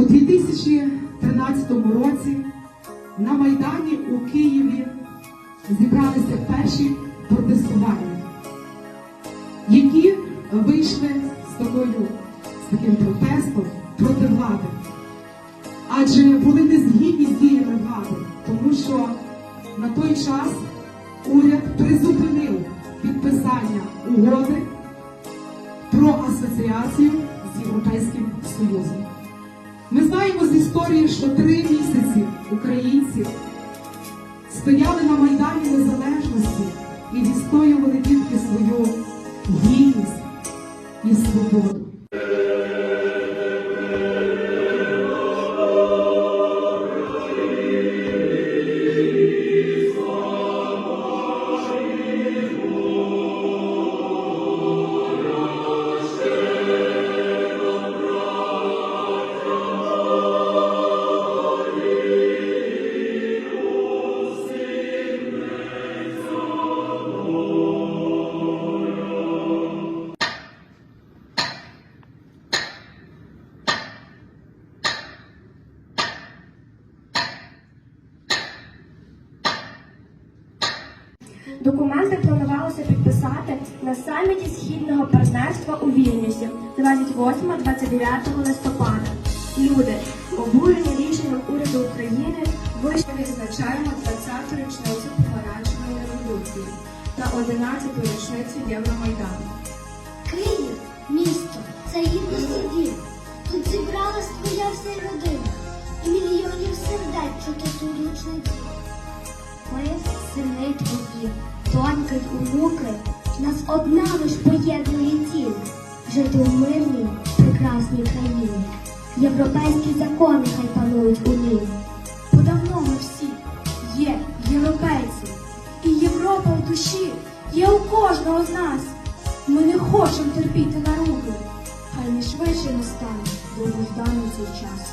У 2013 році на Майдані у Києві зібралися перші протестувальники, які вийшли з такою з таким протестом проти влади. Адже були не згідні з діями влади, тому що на той час уряд призупинив підписання угоди про асоціацію з Європейським Союзом. Ми знаємо з історії, що три місяці українці стояли на Майдані Незалежності і відстоювали тільки свою гідність і свободу. Документи планувалося підписати на саміті Східного партнерства у Вільнюсі 28-29 листопада. Люди, обурені рішенням уряду України, вийшли відзначаємо 20-ту річницю помаранчевої революції та 11-ту річницю Євромайдану. Київ, місто, це гідності дім. Тут зібралась твоя вся родина, сини твої, доньки й онуки, нас одна лиш поєднує тіло, жити у мирній, прекрасній країні. Європейські закони хай панують у ній. Подавно ми всі є європейці, і Європа в душі є у кожного з нас. Ми не хочемо терпіти наруги. Хай не швидше настане довгожданий цей час.